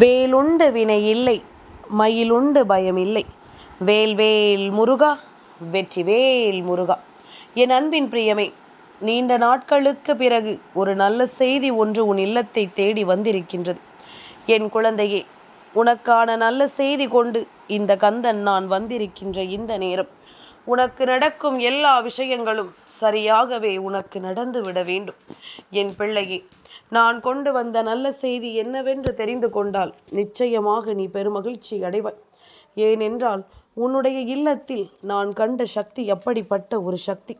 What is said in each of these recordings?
வேலுண்டு வினை இல்லை மயிலுண்டு பயம் இல்லை. வேல்வேல் முருகா வெற்றி வேல் முருகா. என் அன்பின் பிரியமே நீண்ட நாட்களுக்கு பிறகு ஒரு நல்ல செய்தி ஒன்று உன் இல்லத்தை தேடி வந்திருக்கின்றது. என் குழந்தையே உனக்கான நல்ல செய்தி கொண்டு இந்த கந்தன் நான் வந்திருக்கின்ற இந்த நேரம். உனக்கு நடக்கும் எல்லா விஷயங்களும் சரியாகவே உனக்கு நடந்து விட வேண்டும். என் பிள்ளையே நான் கொண்டு வந்த நல்ல செய்தி என்னவென்று தெரிந்து கொண்டால் நிச்சயமாக நீ பெருமகிழ்ச்சி அடைவாய். ஏனென்றால் உன்னுடைய இல்லத்தில் நான் கண்ட சக்தி அப்படிப்பட்ட ஒரு சக்தி.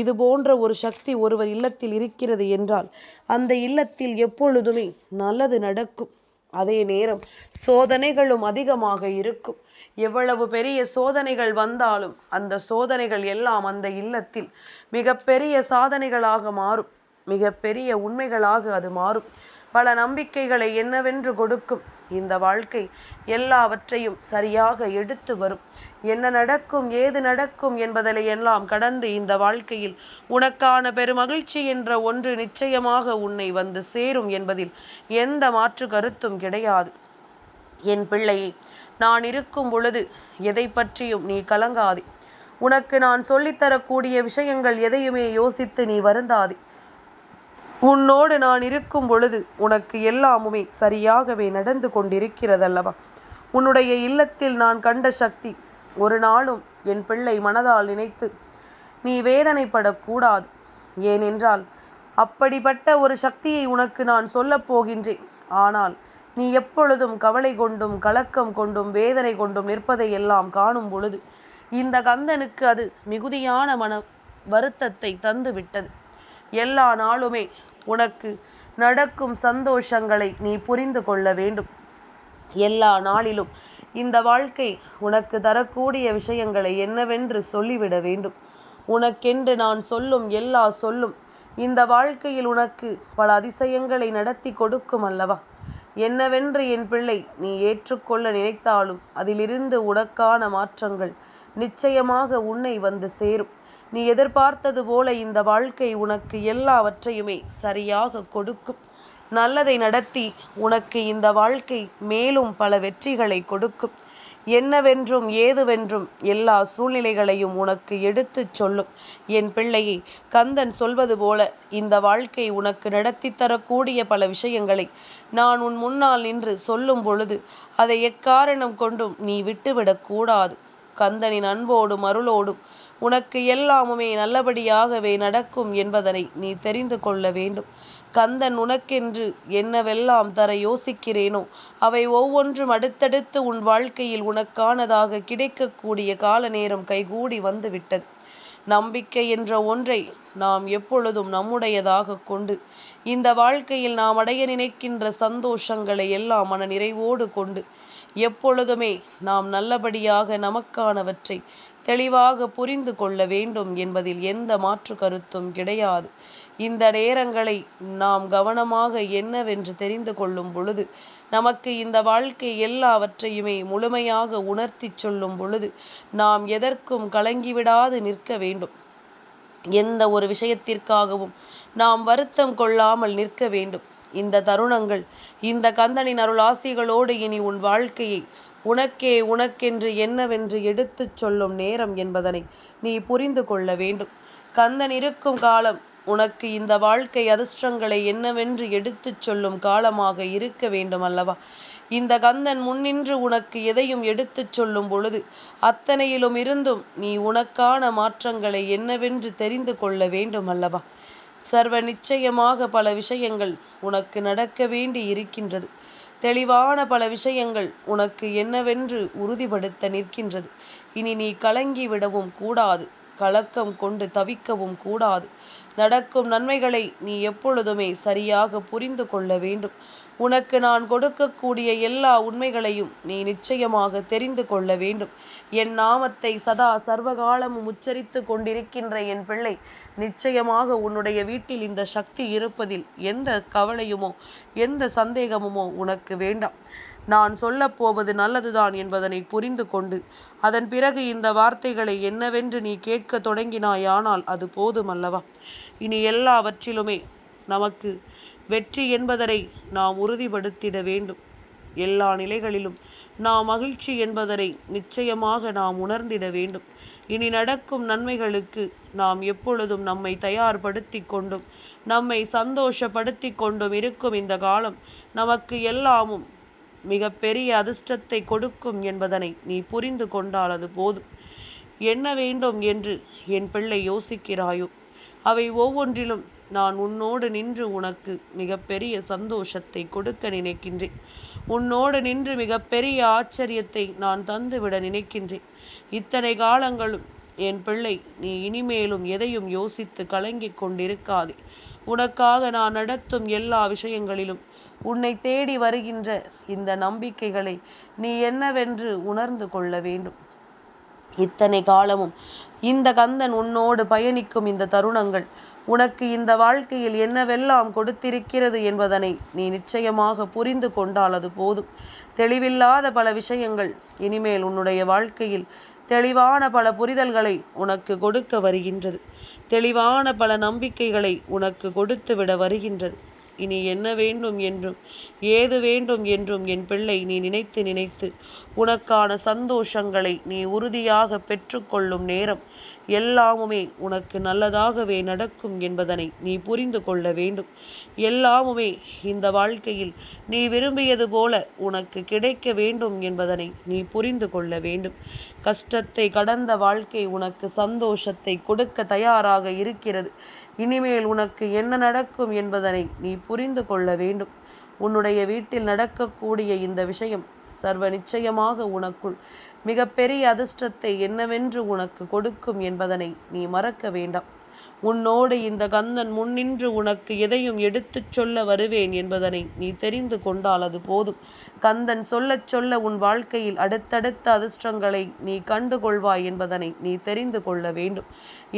இது போன்ற ஒரு சக்தி ஒருவர் இல்லத்தில் இருக்கிறது என்றால் அந்த இல்லத்தில் எப்பொழுதுமே நல்லது நடக்கும். அதே நேரம் சோதனைகளும் அதிகமாக இருக்கும். எவ்வளவு பெரிய சோதனைகள் வந்தாலும் அந்த சோதனைகள் எல்லாம் அந்த இல்லத்தில் மிகப்பெரிய சாதனைகளாக மாறும். மிகப்பெரிய உண்மைகளாக அது மாறும். பல நம்பிக்கைகளை என்னவென்று கொடுக்கும். இந்த வாழ்க்கை எல்லாவற்றையும் சரியாக எடுத்து வரும். என்ன நடக்கும் ஏது நடக்கும் என்பதனை எல்லாம் கடந்து இந்த வாழ்க்கையில் உனக்கான பெருமகிழ்ச்சி என்ற ஒன்று நிச்சயமாக உன்னை வந்து சேரும் என்பதில் எந்த மாற்று கருத்தும் கிடையாது. என் பிள்ளையை நான் இருக்கும் பொழுது எதை பற்றியும் நீ கலங்காதே. உனக்கு நான் சொல்லித்தரக்கூடிய விஷயங்கள் எதையுமே யோசித்து நீ வருந்தாதே. உன்னோடு நான் இருக்கும் பொழுது உனக்கு எல்லாமுமே சரியாகவே நடந்து கொண்டிருக்கிறதல்லவா? உன்னுடைய இல்லத்தில் நான் கண்ட சக்தி ஒரு நாளும் என் பிள்ளை மனதால் நினைத்து நீ வேதனைப்படக்கூடாது. ஏனென்றால் அப்படிப்பட்ட ஒரு சக்தியை உனக்கு நான் சொல்லப் போகின்றேன். ஆனால் நீ எப்பொழுதும் கவலை கொண்டும் கலக்கம் கொண்டும் வேதனை கொண்டும் நிற்பதை எல்லாம் காணும் பொழுது இந்த கந்தனுக்கு அது மிகுதியான மன வருத்தத்தை தந்து விட்டது எல்லா நாளுமே உனக்கு நடக்கும் சந்தோஷங்களை நீ புரிந்து கொள்ள வேண்டும். எல்லா நாளிலும் இந்த வாழ்க்கை உனக்கு தரக்கூடிய விஷயங்களை என்னவென்று சொல்லிவிட வேண்டும். உனக்கென்று நான் சொல்லும் எல்லா சொல்லும் இந்த வாழ்க்கையில் உனக்கு பல அதிசயங்களை நடத்தி கொடுக்கும் அல்லவா? என்னவென்று என் பிள்ளை நீ ஏற்றுக்கொள்ள நினைத்தாலும் அதிலிருந்து உனக்கான மாற்றங்கள் நிச்சயமாக உன்னை வந்து சேரும். நீ எதிர்பார்த்தது போல இந்த வாழ்க்கை உனக்கு எல்லாவற்றையுமே சரியாக கொடுக்கும். நல்லதை நடத்தி உனக்கு இந்த வாழ்க்கை மேலும் பல வெற்றிகளை கொடுக்கும். என்னவென்றும் ஏதுவென்றும் எல்லா சூழ்நிலைகளையும் உனக்கு எடுத்துச் சொல்லும். என் பிள்ளையை கந்தன் சொல்வது போல இந்த வாழ்க்கை உனக்கு நடத்தி தரக்கூடிய பல விஷயங்களை நான் உன் முன்னால் நின்று சொல்லும் பொழுது அதை எக்காரணம் கொண்டும் நீ விட்டுவிடக்கூடாது கந்தனின் அன்போடும் அருளோடும் உனக்கு எல்லாமுமே நல்லபடியாகவே நடக்கும் என்பதனை நீ தெரிந்து கொள்ள வேண்டும். கந்தன் உனக்கென்று என்னவெல்லாம் தர யோசிக்கிறேனோ அவை ஒவ்வொன்றும் அடுத்தடுத்து உன் வாழ்க்கையில் உனக்கானதாக கிடைக்கக்கூடிய கால நேரம் கைகூடி வந்துவிட்டது. நம்பிக்கை என்ற ஒன்றை நாம் எப்பொழுதும் நம்முடையதாக கொண்டு இந்த வாழ்க்கையில் நாம் அடைய நினைக்கின்ற சந்தோஷங்களை எல்லாம் மன நிறைவோடு கொண்டு எப்பொழுதுமே நாம் நல்லபடியாக நமக்கானவற்றை தெளிவாக புரிந்து கொள்ள வேண்டும் என்பதில் எந்த மாற்று கருத்தும் கிடையாது. இந்த நேரங்களை நாம் கவனமாக என்னவென்று தெரிந்து கொள்ளும் பொழுது நமக்கு இந்த வாழ்க்கை எல்லாவற்றையுமே முழுமையாக உணர்த்தி சொல்லும் பொழுது நாம் எதற்கும் கலங்கிவிடாது நிற்க வேண்டும். எந்த ஒரு விஷயத்திற்காகவும் நாம் வருத்தம் கொள்ளாமல் நிற்க வேண்டும். இந்த தருணங்கள் இந்த கந்தனின் அருளாசிகளோடு இனி உன் வாழ்க்கையை உனக்கே உனக்கென்று என்னவென்று எடுத்துச் சொல்லும் நேரம் என்பதனை நீ புரிந்து கொள்ள வேண்டும். கந்தன் இருக்கும் காலம் உனக்கு இந்த வாழ்க்கை அதிர்ஷ்டங்களை என்னவென்று எடுத்துச் சொல்லும் காலமாக இருக்க வேண்டும் அல்லவா இந்த கந்தன் முன்னின்று உனக்கு எதையும் எடுத்துச் சொல்லும் பொழுது அத்தனையிலும் இருந்தும் நீ உனக்கான மாற்றங்களை என்னவென்று தெரிந்து கொள்ள வேண்டும் அல்லவா சர்வ நிச்சயமாக பல விஷயங்கள் உனக்கு நடக்க வேண்டி இருக்கின்றது தெளிவான பல விஷயங்கள் உனக்கு என்னவென்று உறுதிப்படுத்த நிற்கின்றது. இனி நீ கலங்கி விடவும் கூடாது. கலக்கம் கொண்டு தவிக்கவும் கூடாது. நடக்கும் நன்மைகளை நீ எப்பொழுதுமே சரியாக புரிந்து கொள்ள வேண்டும். உனக்கு நான் கொடுக்கக்கூடிய எல்லா உண்மைகளையும் நீ நிச்சயமாக தெரிந்து கொள்ள வேண்டும். என் நாமத்தை சதா சர்வகாலமும் உச்சரித்து கொண்டிருக்கின்ற என் பிள்ளை நிச்சயமாக உன்னுடைய வீட்டில் இந்த சக்தி இருப்பதில் எந்த கவலையுமோ எந்த சந்தேகமுமோ உனக்கு வேண்டாம். நான் சொல்லப்போவது நல்லதுதான் என்பதனை புரிந்து கொண்டு அதன் பிறகு இந்த வார்த்தைகளை என்னவென்று நீ கேட்க தொடங்கினாயானால் அது போதுமல்லவா? இனி எல்லாவற்றிலுமே நமக்கு வெற்றி என்பதனை நாம் உறுதிப்படுத்திட வேண்டும். எல்லா நிலைகளிலும். நாம் மகிழ்ச்சி என்பதனை நிச்சயமாக நாம் உணர்ந்திட வேண்டும். இனி நடக்கும் நன்மைகளுக்கு நாம் எப்பொழுதும் நம்மை தயார்படுத்தி கொண்டும் நம்மை சந்தோஷப்படுத்தி கொண்டும் இருக்கும் இந்த காலம் நமக்கு எல்லாமும் மிக பெரிய அதிர்ஷ்டத்தை கொடுக்கும் என்பதனை நீ புரிந்து கொண்டால் அது போதும். என்ன வேண்டும் என்று என் பிள்ளை யோசிக்கிறாயோ? அவை ஒவ்வொன்றிலும் நான் உன்னோடு நின்று உனக்கு மிகப்பெரிய சந்தோஷத்தை கொடுக்க நினைக்கின்றேன். உன்னோடு நின்று மிகப்பெரிய ஆச்சரியத்தை நான் தந்துவிட நினைக்கின்றேன். இத்தனை காலங்களும் என் பிள்ளை நீ இனிமேலும் எதையும் யோசித்து கலங்கிக் கொண்டிருக்காதே. உனக்காக நான் நடத்தும் எல்லா விஷயங்களிலும் உன்னை தேடி வருகின்ற இந்த நம்பிக்கைகளை நீ என்னவென்று உணர்ந்து கொள்ள வேண்டும். இத்தனை காலமும் இந்த கந்தன் உன்னோடு பயணிக்கும் இந்த தருணங்கள். உனக்கு இந்த வாழ்க்கையில் என்னவெல்லாம் கொடுத்திருக்கிறது என்பதனை நீ நிச்சயமாக புரிந்து கொண்டால் அது போதும். தெளிவில்லாத பல விஷயங்கள் இனிமேல் உன்னுடைய வாழ்க்கையில் தெளிவான பல புரிதல்களை உனக்கு கொடுக்க வருகின்றது. தெளிவான பல நம்பிக்கைகளை உனக்கு கொடுத்து விட வருகின்றது. இனி என்ன வேண்டும் என்றும் ஏது வேண்டும் என்றும் என் பிள்ளை நீ நினைத்து நினைத்து உனக்கான சந்தோஷங்களை நீ உறுதியாக பெற்றுக்கொள்ளும் நேரம் எல்லாமுமே உனக்கு நல்லதாகவே நடக்கும் என்பதனை நீ புரிந்து கொள்ள வேண்டும். எல்லாமுமே இந்த வாழ்க்கையில் நீ விரும்பியது போல உனக்கு கிடைக்க வேண்டும் என்பதனை நீ புரிந்து கொள்ள வேண்டும். கஷ்டத்தை கடந்த வாழ்க்கை உனக்கு சந்தோஷத்தை கொடுக்க தயாராக இருக்கிறது. இனிமேல் உனக்கு என்ன நடக்கும் என்பதனை நீ புரிந்து கொள்ள வேண்டும். உன்னுடைய வீட்டில் நடக்கக்கூடிய இந்த விஷயம் சர்வ நிச்சயமாக உனக்குள். மிகப்பெரிய அதிர்ஷ்டத்தை என்னவென்று உனக்கு கொடுக்கும் என்பதனை நீ மறக்க வேண்டாம். உன்னோடு இந்த கந்தன் முன்னின்று உனக்கு எதையும் எடுத்துச் சொல்ல வருவேன் என்பதனை நீ தெரிந்து கொண்டால் அது போதும். கந்தன் சொல்லச் சொல்ல உன் வாழ்க்கையில் அடுத்தடுத்த அதிர்ஷ்டங்களை நீ கண்டுகொள்வாய் என்பதனை நீ தெரிந்து கொள்ள வேண்டும்.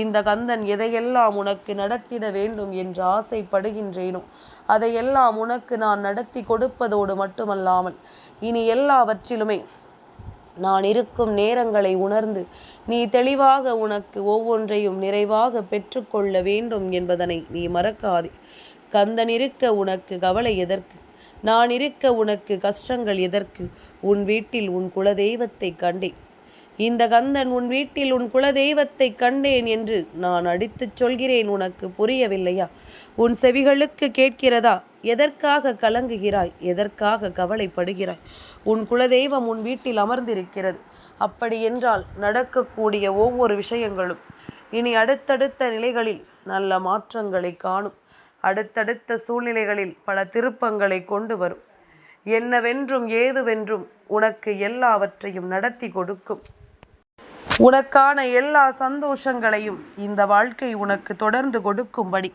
இந்த கந்தன் எதையெல்லாம் உனக்கு நடத்திட வேண்டும் என்று ஆசைப்படுகின்றேனோ அதையெல்லாம் உனக்கு நான் நடத்தி கொடுப்பதோடு மட்டுமல்லாமல் இனி எல்லாவற்றிலுமே நான் இருக்கும் நேரங்களை உணர்ந்து நீ தெளிவாக உனக்கு ஒவ்வொன்றையும் நிறைவாக பெற்றுக்கொள்ள வேண்டும் என்பதனை நீ மறக்காதே. கந்தன் இருக்க உனக்கு கவலை எதற்கு? நான் இருக்க உனக்கு கஷ்டங்கள் எதற்கு? உன் வீட்டில் உன் குலதெய்வத்தை கண்டேன். இந்த கந்தன் உன் வீட்டில் உன் குலதெய்வத்தை கண்டேன் என்று நான் அடித்துச் சொல்கிறேன் உனக்கு புரியவில்லையா? உன் செவிகளுக்கு கேட்கிறதா? எதற்காக கலங்குகிறாய்? எதற்காக கவலைப்படுகிறாய்? உன் குலதெய்வம் உன் வீட்டில் அமர்ந்திருக்கிறது. அப்படி என்றால் நடக்கக்கூடிய ஒவ்வொரு விஷயங்களும் இனி அடுத்தடுத்த நிலைகளில் நல்ல மாற்றங்களை காணும். அடுத்தடுத்த சூழ்நிலைகளில் பல திருப்பங்களை கொண்டு வரும். என்னவென்றும் ஏதுவென்றும் உனக்கு எல்லாவற்றையும் நடத்தி கொடுக்கும். உனக்கான எல்லா சந்தோஷங்களையும் இந்த வாழ்க்கை உனக்கு தொடர்ந்து கொடுக்கும்படி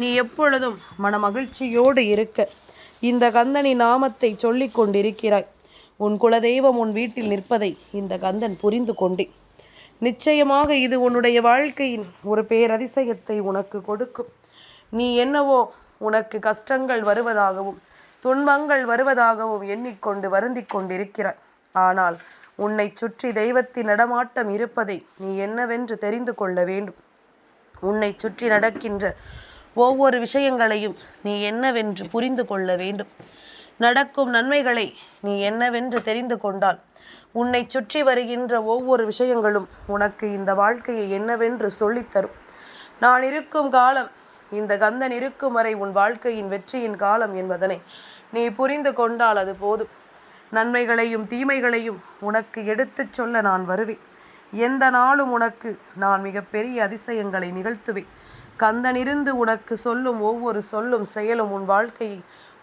நீ எப்பொழுதும் மனமகிழ்ச்சியோடு இருக்க. இந்த கந்தனி நாமத்தை சொல்லிக் கொண்டிருக்கிறாய். உன் குலதெய்வம் உன் வீட்டில் நிற்பதை இந்த கந்தன் புரிந்து கொண்டே. நிச்சயமாக இது உன்னுடைய வாழ்க்கையின் ஒரு பேரதிசயத்தை உனக்கு கொடுக்கும். நீ என்னவோ உனக்கு கஷ்டங்கள் வருவதாகவும் துன்பங்கள் வருவதாகவும் எண்ணிக்கொண்டு வருந்திக் கொண்டிருக்கிறாய். ஆனால் உன்னை சுற்றி தெய்வத்தின் நடமாட்டம் இருப்பதை நீ என்னவென்று தெரிந்து கொள்ள வேண்டும். உன்னை சுற்றி நடக்கின்ற ஒவ்வொரு விஷயங்களையும் நீ என்னவென்று புரிந்து கொள்ள வேண்டும். நடக்கும் நன்மைகளை நீ என்னவென்று தெரிந்து கொண்டால் உன்னை சுற்றி வருகின்ற ஒவ்வொரு விஷயங்களும் உனக்கு இந்த வாழ்க்கையை என்னவென்று சொல்லித்தரும். நான் இருக்கும் காலம் இந்த கந்தன் இருக்கும் வரை உன் வாழ்க்கையின் வெற்றியின் காலம் என்பதனை நீ புரிந்து கொண்டால் அது போதும். நன்மைகளையும் தீமைகளையும் உனக்கு எடுத்துச் சொல்ல நான் வருவேன். எந்த நாளும் உனக்கு நான் மிகப்பெரிய அதிசயங்களை நிகழ்த்துவேன். கந்தனிருந்து உனக்கு சொல்லும் ஒவ்வொரு சொல்லும் செயலும் உன் வாழ்க்கையை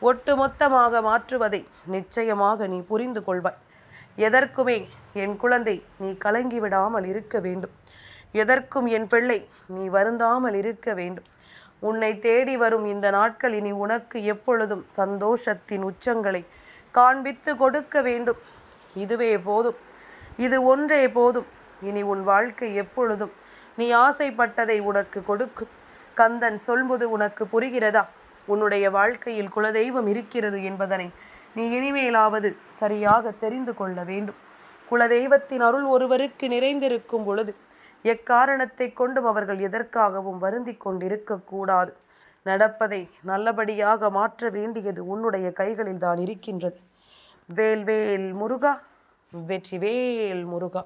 ஒட்டுமொத்தமாக மாற்றுவதை நிச்சயமாக நீ புரிந்து கொள்வாய். எதற்குமே என் குழந்தை நீ கலங்கி விடாமல் இருக்க வேண்டும். எதற்கும் என் பிள்ளை நீ வருந்தாமல் இருக்க வேண்டும். உன்னை தேடி வரும் இந்த நாட்கள் இனி உனக்கு எப்பொழுதும் சந்தோஷத்தின் உச்சங்களை காண்பித்து கொடுக்க வேண்டும். இதுவே போதும். இது ஒன்றே போதும். இனி உன் வாழ்க்கை எப்பொழுதும் நீ ஆசைப்பட்டதை உனக்கு கொடுக்கும். கந்தன் சொல்வது உனக்கு புரிகிறதா? உன்னுடைய வாழ்க்கையில் குலதெய்வம் இருக்கிறது என்பதனை நீ இனிமேலாவது சரியாக தெரிந்து கொள்ள வேண்டும். குலதெய்வத்தின் அருள் ஒருவருக்கு நிறைந்திருக்கும் பொழுது எக்காரணத்தை கொண்டும் அவர்கள் எதற்காகவும் வருந்தி கொண்டிருக்கக்கூடாது நடப்பதை நல்லபடியாக மாற்ற வேண்டியது உன்னுடைய கைகளில் தான் இருக்கின்றது. வேல் வேல் முருகா வெற்றிவேல் முருகா.